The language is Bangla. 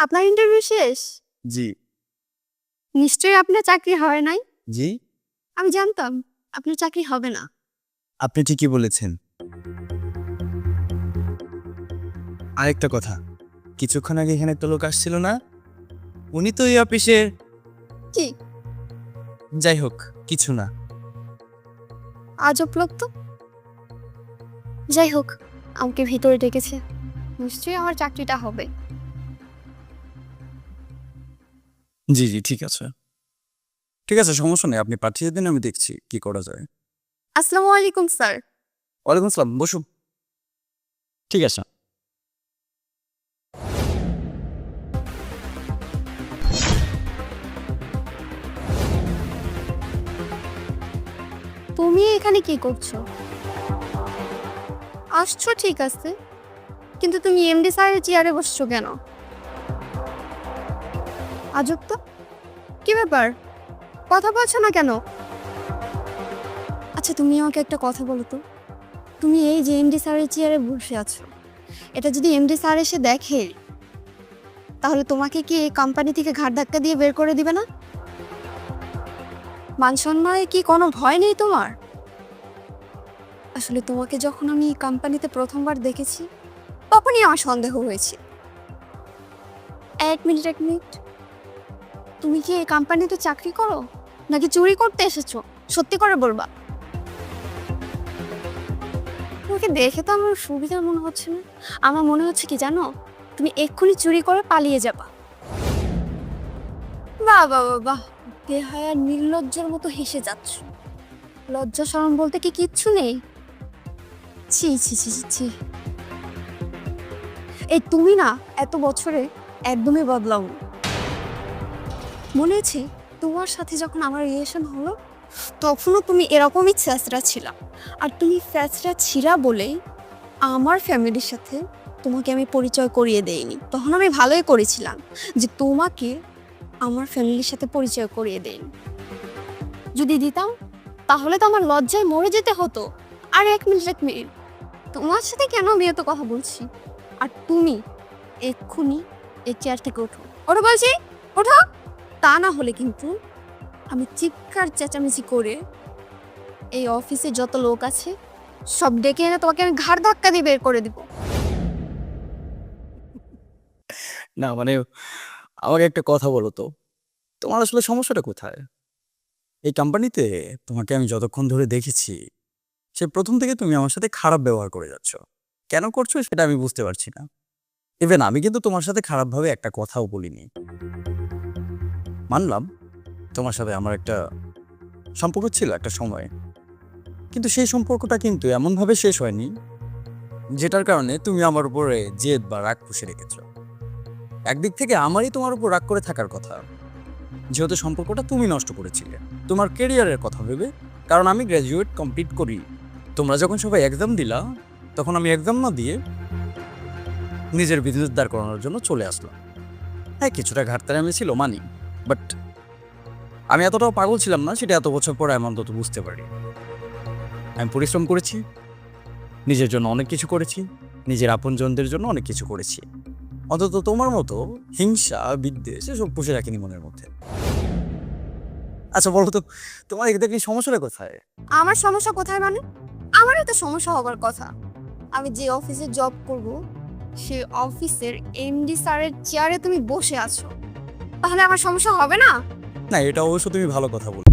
আপনার ইন্টারভিউ শেষ? জি। নিশ্চয়ই আপনার চাকরি হয় নাই? জি। আমি জানতাম আপনার চাকরি হবে না। আপনি ঠিকই বলেছেন। আরেকটা কথা কিছুক্ষণ আগে এখানে তো লোক আসছিল না? উনি তো এই অফিসের কি? যাই হোক কিছু না। আজব লোক তো যাই হোক আমাকে ভিতরে ডেকেছে। নিশ্চয়ই আমার চাকরিটা হবে। জি জি ঠিক আছে। ঠিক আছে সমস্যা নেই আপনি পাঠিয়ে দিন আমি দেখছি কি করা যায়। আসসালামু আলাইকুম স্যার। ওয়ালাইকুম আসসালাম বসুন। ঠিক আছে। তুমি এখানে কি করছ? আসছো ঠিক আছে কিন্তু তুমি এমডি স্যারের চেয়ারে বসছো কেন? আজব কি ব্যাপার? কথা বলছো না কেন? আচ্ছা তুমি আমাকে একটা কথা বলো তো। তুমি এই যে এমডি স্যারের চেয়ারে বসে আছো, এটা যদি এমডি স্যার এসে দেখে, তাহলে তোমাকে কি এই কোম্পানি থেকে ঘাট ধাক্কা দিয়ে বের করে দিবে না? মান সম্মানে কি কোনো ভয় নেই তোমার? আসলে তোমাকে যখন আমি এই কোম্পানিতে প্রথমবার দেখেছি, তখনই আমার সন্দেহ হয়েছে। এক মিনিট এক মিনিট। তুমি কি এই কোম্পানিতে চাকরি করো? নাকি চুরি করতে এসেছ? সত্যি করে বলবা। তোমাকে দেখে তো আমার সুবিধা মনে হচ্ছে না। আমার মনে হচ্ছে কি জানো? তুমি এক্ষুনি চুরি করে পালিয়ে যাবা। বাহ বাহ বাহ বাহ বেহায়া নির্লজ্জের মতো হেসে যাচ্ছ। লজ্জা শরম বলতে কি কিচ্ছু নেই? ছি ছি ছি, ছি এই তুমি না এত বছরে একদমই বদলাও মনে আছে তোমার সাথে যখন আমার রিলেশন হলো, তখনও তুমি এরকমই ছেঁচড়া ছিলা। আর তুমি ফ্যাচড়া ছিলা বলেই আমার ফ্যামিলির সাথে তোমাকে আমি পরিচয় করিয়ে দেইনি। তখন আমি ভালোই করেছিলাম যে তোমাকে আমার ফ্যামিলির সাথে পরিচয় করিয়ে দেন যদি দিতাম, তাহলে তো আমার লজ্জায় মরে যেতে হতো। আর এক মিনিট এক মিনিট। তোমার সাথে কেন আমি এত কথা বলছি? আর তুমি এক্ষুনি এই চেয়ার থেকে ওঠো। ওঠো বলছি, ওঠো। তা না হলে কিন্তু আমি চিৎকার চেঁচামেচি করে এই অফিসে যত লোক আছে সব ডেকে এনে তোমাকে আমি ঘাড় ধাক্কা দিয়ে বের করে দিব। না মানে আমাকে একটা কথা বলো তো। তোমার আসলে সমস্যাটা কোথায়? এই কোম্পানিতে তোমাকে আমি যতক্ষণ ধরে দেখেছি, সে প্রথম থেকে তুমি আমার সাথে খারাপ ব্যবহার করে যাচ্ছ। কেন করছ সেটা আমি বুঝতে পারছি না। ইভেন আমি কিন্তু তোমার সাথে খারাপভাবে একটা কথাও বলিনি। মানলাম, তোমার সাথে আমার একটা সম্পর্ক ছিল একটা সময়। কিন্তু সেই সম্পর্কটা কিন্তু এমনভাবে শেষ হয়নি, যেটার কারণে তুমি আমার উপরে জেদ বা রাগ পুষে রেখেছ। একদিক থেকে আমারই তোমার উপর রাগ করে থাকার কথা, যেহেতু সম্পর্কটা তুমি নষ্ট করেছিলে। তোমার কেরিয়ারের কথা ভেবে, কারণ আমি গ্র্যাজুয়েট কমপ্লিট করি। তোমরা যখন সবাই এক্সাম দিলা, তখন আমি এক্সাম না দিয়ে নিজের বিদ্যুৎ দাঁড় করানোর জন্য চলে আসলাম। হ্যাঁ কিছুটা ঘাটতারে আমি ছিল মানি বাট আমি এতটাও পাগল ছিলাম না, সেটা এত বছর পরে আমি অন্তত বুঝতে পারি। আমি পরিশ্রম করেছি, নিজের জন্য অনেক কিছু করেছি, নিজের আপনজনদের জন্য অনেক কিছু করেছি। অন্তত তোমার মতো হিংসা, বিদ্বেষ, এসব পুষে রাখিনি মনের মধ্যে। আচ্ছা বলো তো তোমার এদের কি সমস্যাটা কোথায়? আমার সমস্যা কোথায় মানে? আমারই তো সমস্যা হবার কথা। আমি যে অফিসে জব করব, সে অফিসের এমডি স্যারের চেয়ারে তুমি বসে আছো। তাহলে আমার সমস্যা হবে না? না এটা অবশ্য তুমি ভালো কথা বল